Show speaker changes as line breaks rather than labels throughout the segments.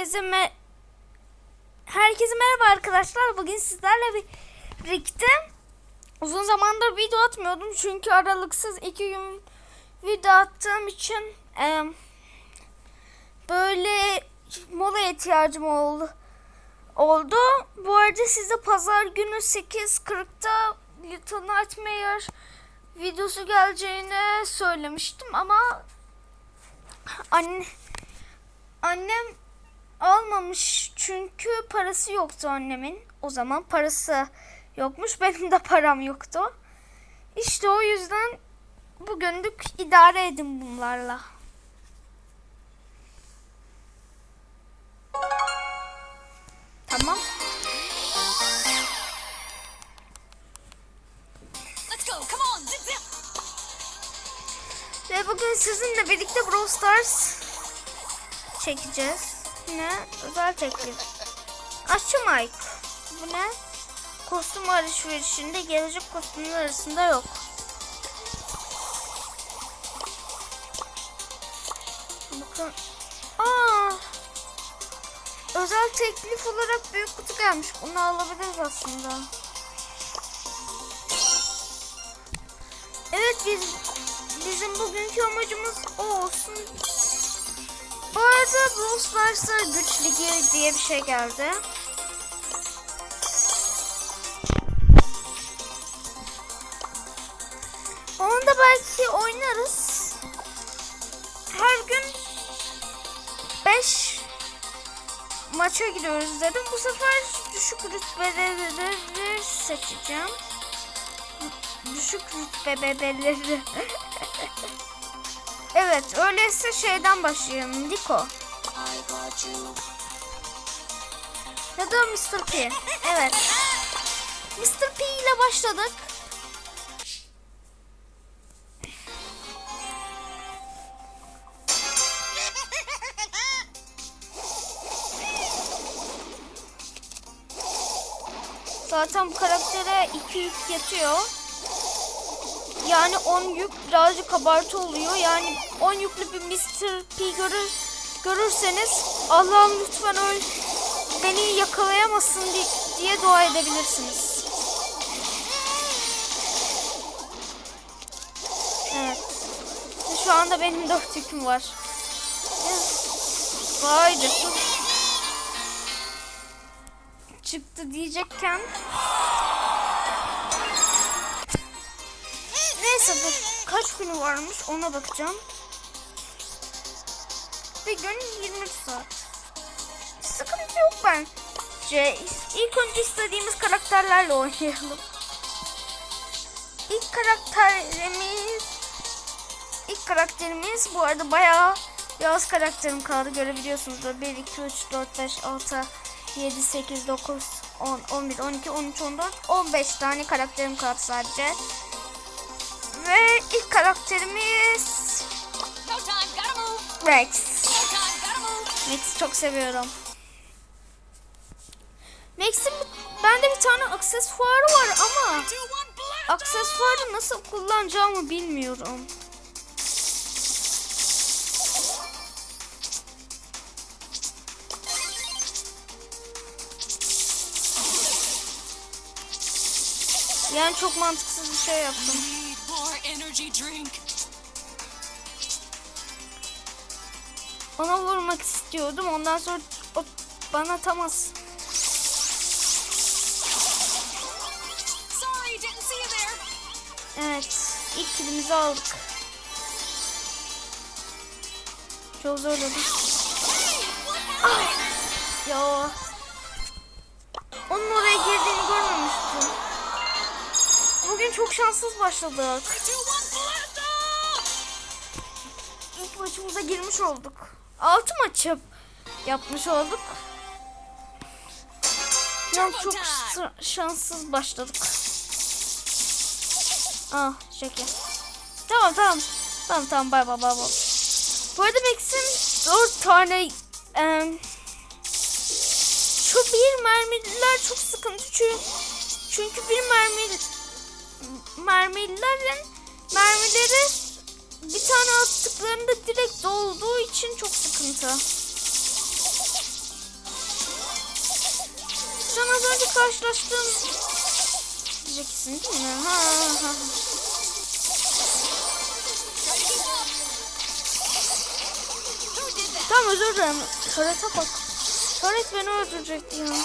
Herkese me Herkese merhaba arkadaşlar. Bugün sizlerle birlikte uzun zamandır video atmıyordum çünkü aralıksız iki gün video attığım için e, böyle mola ihtiyacım oldu. Oldu. Bu arada size pazar günü 8.40'da Little Nightmare videosu geleceğini söylemiştim ama anne annem almamış çünkü parası yoktu annemin. O zaman parası yokmuş. Benim de param yoktu. İşte o yüzden bugünlük idare edin bunlarla. Tamam.
Let's go. Come on. Zip zip.
Ve bugün sizinle birlikte Brawl Stars çekeceğiz. Ne? Özel teklif. Aşçı Mike. Bu ne? Kostüm alışverişinde gelecek kostümler arasında yok. Bakın. Aa! Özel teklif olarak büyük kutu gelmiş. Bunu alabiliriz aslında. Evet biz bizim bugünkü amacımız o olsun. Bu arada Brawl Stars'a güç ligi diye bir şey geldi. Onu da belki oynarız. Her gün 5 maça gidiyoruz dedim. Bu sefer düşük rütbeleri seçeceğim. Düşük rütbe bebeleri. evet öyleyse şeyden başlayalım. Liko. Ya da Mr. P. Evet. Mr. P ile başladık. Zaten bu karaktere 2 yük yatıyor. Yani 10 yük birazcık abartı oluyor. Yani 10 yüklü bir Mr. P görür, görürseniz Allah'ım lütfen öl beni yakalayamasın di- diye dua edebilirsiniz. Evet. Şu anda benim 4 yüküm var. Vay canına. Çıktı diyecekken Neyse dur. Kaç günü varmış ona bakacağım. Bir gün 23 saat. Sıkıntı yok bence. İlk önce istediğimiz karakterlerle oynayalım. İlk karakterimiz ilk karakterimiz bu arada bayağı biraz karakterim kaldı görebiliyorsunuz. 1, 2, 3, 4, 5, 6, 7, 8, 9, 10, 11, 12, 13, 14, 15 tane karakterim kaldı sadece. Ve ilk karakterimiz. Rex. Max'i çok seviyorum. Max'in bende bir tane aksesuarı var ama aksesuarı nasıl kullanacağımı bilmiyorum. Yani çok mantıksız bir şey yaptım.
Energy drink.
Ona vurmak istiyordum. Ondan sonra o bana tamaz.
Sorry, didn't see you there.
Evet. ilk kilimizi aldık. Çok zorladım. Ah! Ya. Onun oraya girdiğini görmemiştim. Bugün çok şanssız başladık. Maçımıza girmiş olduk. 6 maç yap- yapmış olduk. Ya çok şanssız başladık. Ah şaka. Tamam tamam. Tamam tamam bay bay bay bay. Bu arada Max'in 4 tane em, şu bir mermiler çok sıkıntı çünkü çünkü bir mermi mermilerin mermileri bir tane attıklarında direkt dolduğu için çok sıkıntı. önce karşılaştığım diyeceksin değil mi? Ha, ha? Tamam özür dilerim. Taret'e bak. Taret beni öldürecekti ya.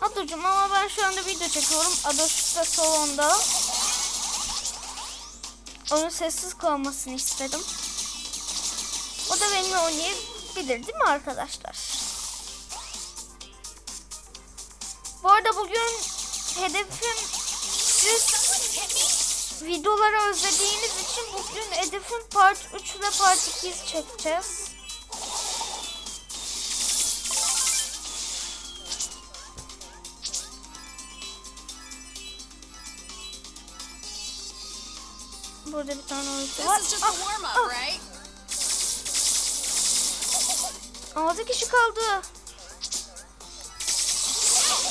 Ablacım ama ben şu anda video çekiyorum. Adoş da salonda. Onun sessiz kalmasını istedim. O da benimle oynayabilir değil mi arkadaşlar? Bu arada bugün hedefim siz videoları özlediğiniz için bugün hedefim part 3 ile part 2 çekeceğiz. Burada bir tane oyuncu var.
This is just a warm
Ah, ah, 6 kişi kaldı.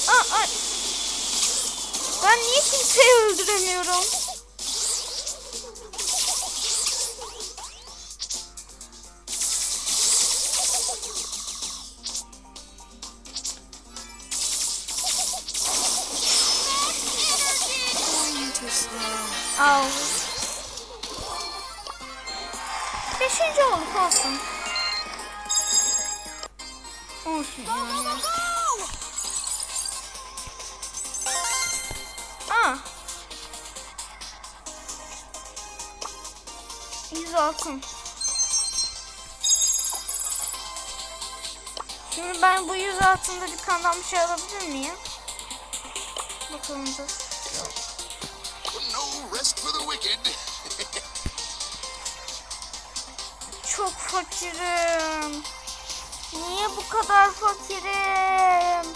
Aa, ay. Ben niye kimseyi öldüremiyorum? Al. Beşinci olduk olsun. Olsun yani. Aa. 100 altın. Şimdi ben bu 100 altında dükkandan bir şey alabilir miyim? Bakalım dur.
No rest for the wicked.
Çok fakirim. Niye bu kadar fakirim?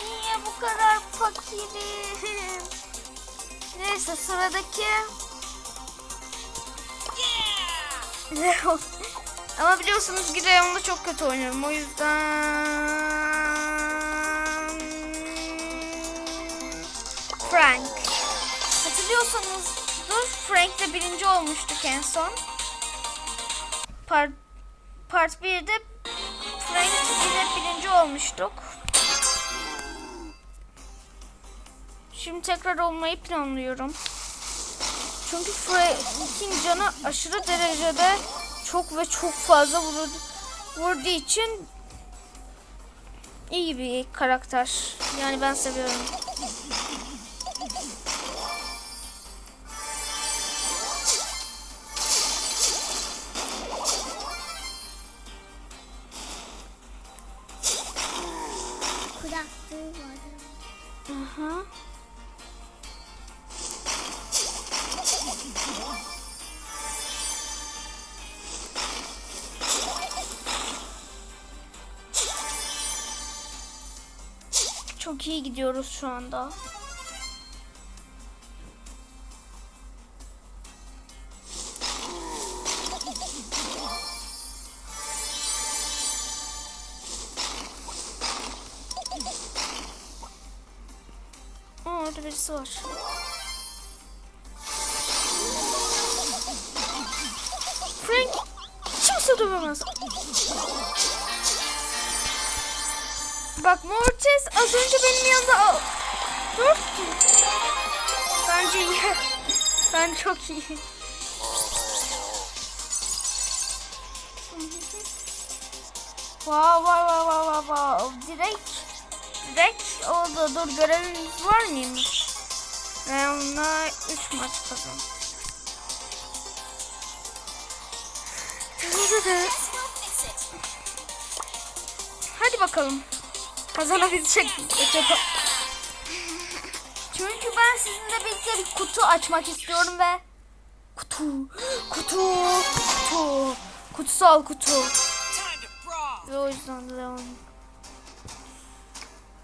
Niye bu kadar fakirim? Neyse sıradaki
Yeah!
Ama biliyorsunuz ki Leon'da çok kötü oynuyorum. O yüzden... Frank. Hatırlıyorsanız dur Frank'le birinci olmuştuk en son. Part, part 1'de Frank ile birinci olmuştuk. Şimdi tekrar olmayı planlıyorum. Çünkü Frank'in canı aşırı derecede çok ve çok fazla vurdu, vurduğu için iyi bir karakter. Yani ben seviyorum. Çok iyi gidiyoruz şu anda. Aa, orada birisi var. İyi. Ben çok iyi. Wow wow wow wow wow wow. Direkt direkt oldu. Dur görevimiz var mıymış? Ve onunla 3 maç kazan. Hadi bakalım. Kazanabilecek mi? Ben sizinle birlikte bir kutu açmak istiyorum ve kutu, kutu, kutu, kutsal kutu. Ve o yüzden de devam.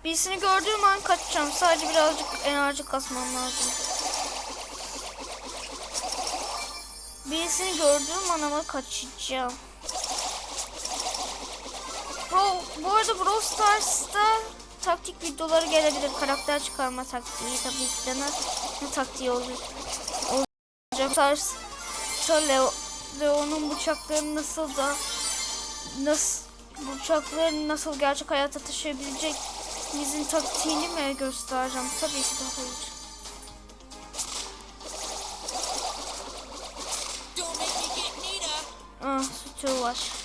Birisini gördüğüm an kaçacağım. Sadece birazcık enerji kasmam lazım. Birisini gördüğüm an ama kaçacağım. Bro, bu arada Brawl Stars'ta taktik videoları gelebilir. Karakter çıkarma taktiği tabii ki de ne, taktiği olur, olacak. Stars'ta Leo, Leo'nun bıçakları nasıl da nasıl bu uçakları nasıl gerçek hayata taşıyabilecekimizin taktiğini mi göstereceğim? Tabii ki de hayır. Ah, sütü var.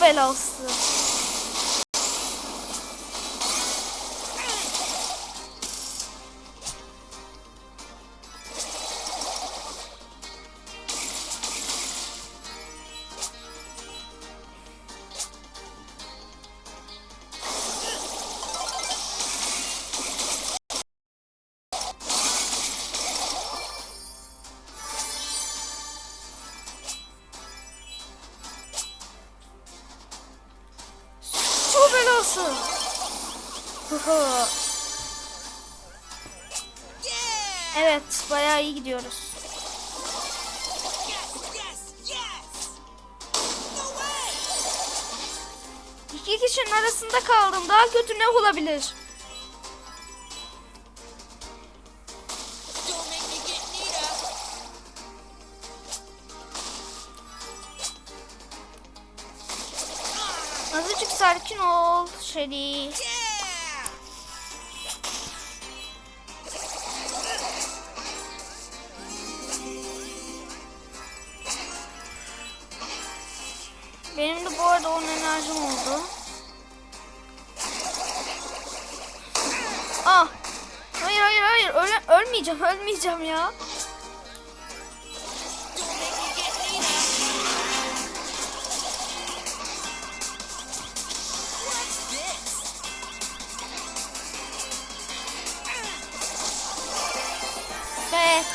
Sütü belası. Sütü
Yeah!
evet, bayağı iyi gidiyoruz. İki kişinin arasında kaldım. Daha kötü ne olabilir?
Yeah!
Benim de bu arada onun enerjim oldu. Ah! Hayır hayır hayır öle, ölmeyeceğim ölmeyeceğim ya.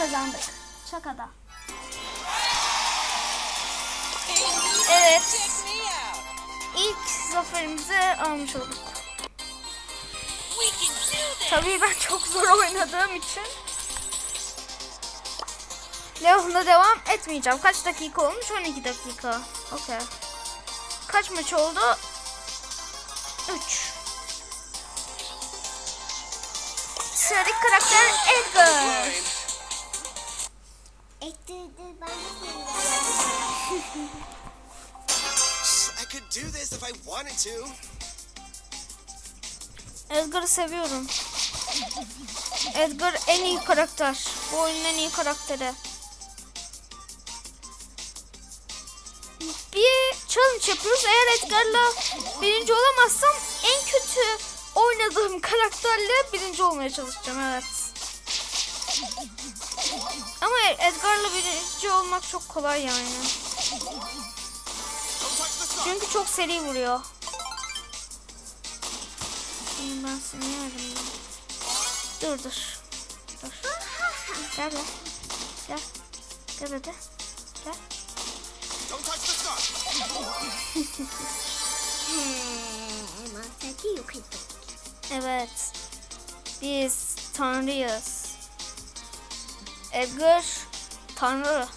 Kazandık. Şakada. Evet. İlk zaferimizi almış olduk. Tabii ben çok zor oynadığım için. Leon'la devam etmeyeceğim. Kaç dakika olmuş? 12 dakika. Okey. Kaç maç oldu? 3. Sıradaki karakter Edgar.
Ettirdi ben
I could do this if I wanted to.
Edgar'ı seviyorum. Edgar en iyi karakter. Bu oyunun en iyi karakteri. Bir challenge yapıyoruz. Eğer Edgar'la birinci olamazsam en kötü oynadığım karakterle birinci olmaya çalışacağım. Evet. Ama Edgar'la birinci olmak çok kolay yani. Çünkü çok seri vuruyor. Şimdi ben seni yerim. Dur dur. Dur. Gel gel. Gel. Gel hadi. Gel.
Yok ettim.
Evet. Biz tanrıyız. Edgar tanrı.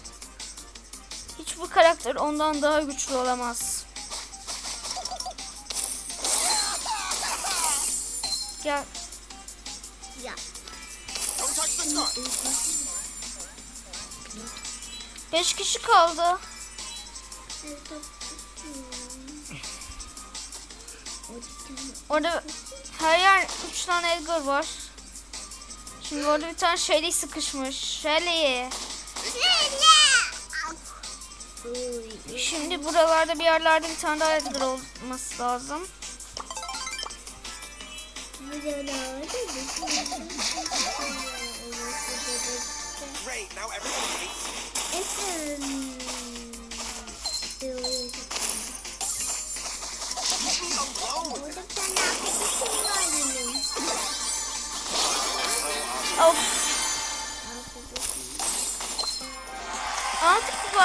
Hiçbir karakter ondan daha güçlü olamaz. Gel.
Ya.
Beş kişi kaldı. Orada her yer üç tane Edgar var. Şimdi orada bir tane Shelly sıkışmış. Shelly. Şimdi buralarda bir yerlerde bir tane daha Edgar olması lazım.
Great. Now everyone
Of. Artık bu.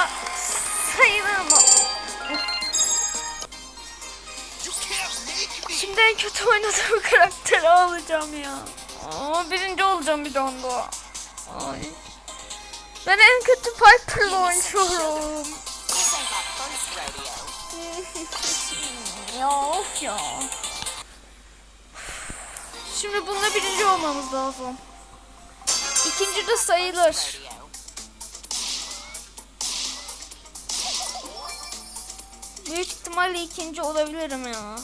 Şimdi en kötü oynadığım karakteri alacağım ya. Aa, birinci olacağım bir anda. Ay. Ben en kötü Piper'la oynuyorum. Ya of ya. Şimdi bununla birinci olmamız lazım. İkinci de sayılır. Büyük ihtimalle ikinci olabilirim ya.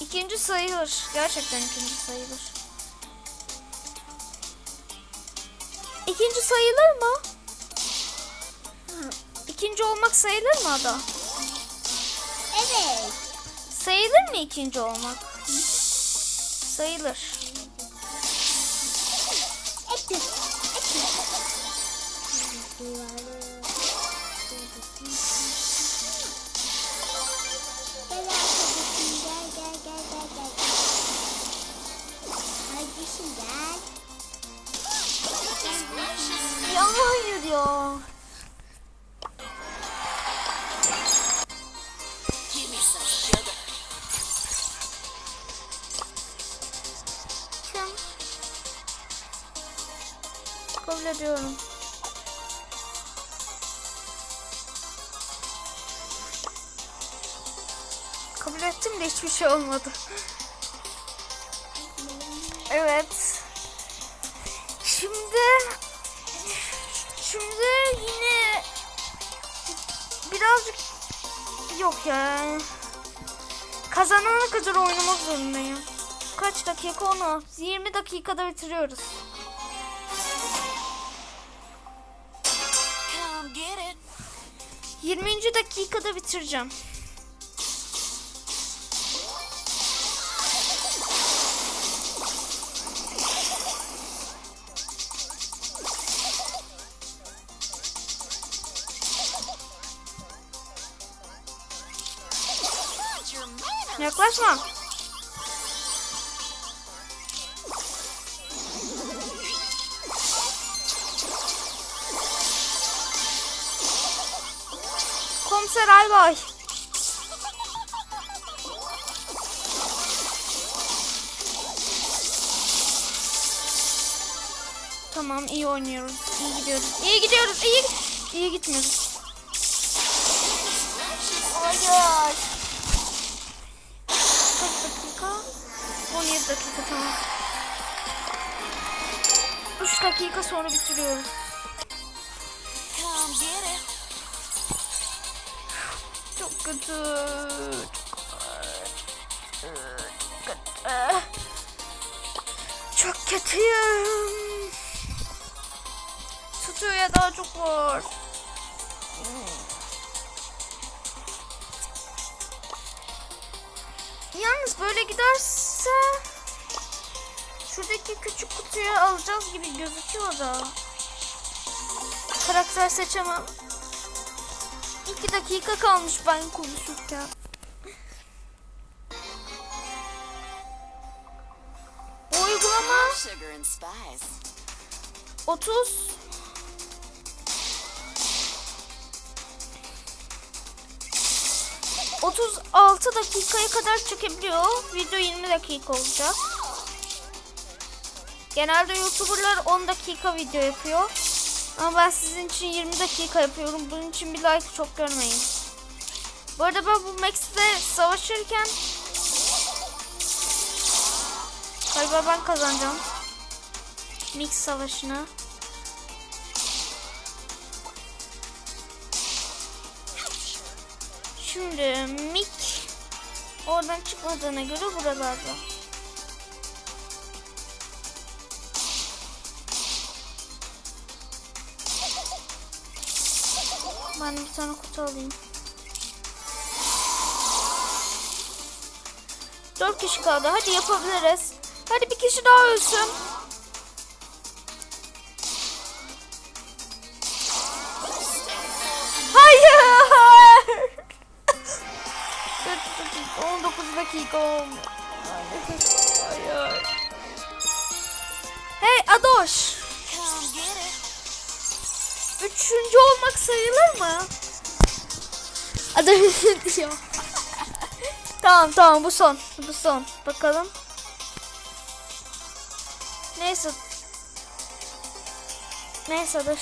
İkinci sayılır. Gerçekten ikinci sayılır. İkinci sayılır mı? İkinci olmak sayılır mı Ada?
Evet.
Sayılır mı ikinci olmak? Sayılır. Kabul ediyorum. Kabul ettim de hiçbir şey olmadı. Evet. Şimdi şimdi yine birazcık yok ya. Kazanana kadar oynamak zorundayım. Kaç dakika onu? 20 dakikada bitiriyoruz. 20. dakikada bitireceğim.
Mind your manners.
Yaklaşma. Tamam iyi oynuyoruz. İyi gidiyoruz. İyi gidiyoruz. İyi iyi gitmiyoruz. Hayır. Kaç dakika? 17 dakika tamam. 3 dakika sonra bitiriyoruz. Çok kötü. Çok kötü. Çok kötüyüm. Ya daha çok var. Yalnız böyle giderse şuradaki küçük kutuyu alacağız gibi gözüküyor da. Karakter seçemem. İki dakika kalmış ben konuşurken. Uygulama
Sugar and spice.
30 36 dakikaya kadar çekebiliyor. Video 20 dakika olacak. Genelde YouTuber'lar 10 dakika video yapıyor. Ama ben sizin için 20 dakika yapıyorum. Bunun için bir like çok görmeyin. Bu arada ben bu Max'te savaşırken galiba ben kazanacağım. Mix savaşını. Şimdi Mick oradan çıkmadığına göre buralarda. Ben bir tane kutu alayım. Dört kişi kaldı. Hadi yapabiliriz. Hadi bir kişi daha ölsün. Dakika oldu. Hey Adoş. Üçüncü olmak sayılır mı? Adoş diyor. tamam tamam bu son. Bu son. Bakalım. Neyse. Neyse Adoş.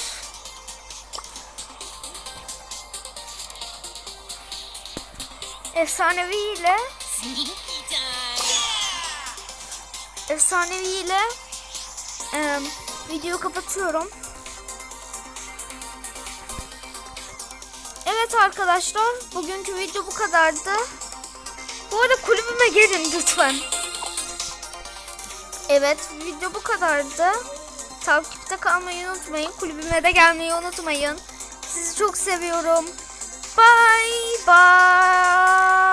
Efsanevi ile. Efsanevi ile e, videoyu kapatıyorum. Evet arkadaşlar bugünkü video bu kadardı. Bu arada kulübüme gelin lütfen. Evet video bu kadardı. Takipte kalmayı unutmayın. Kulübüme de gelmeyi unutmayın. Sizi çok seviyorum. Bye bye.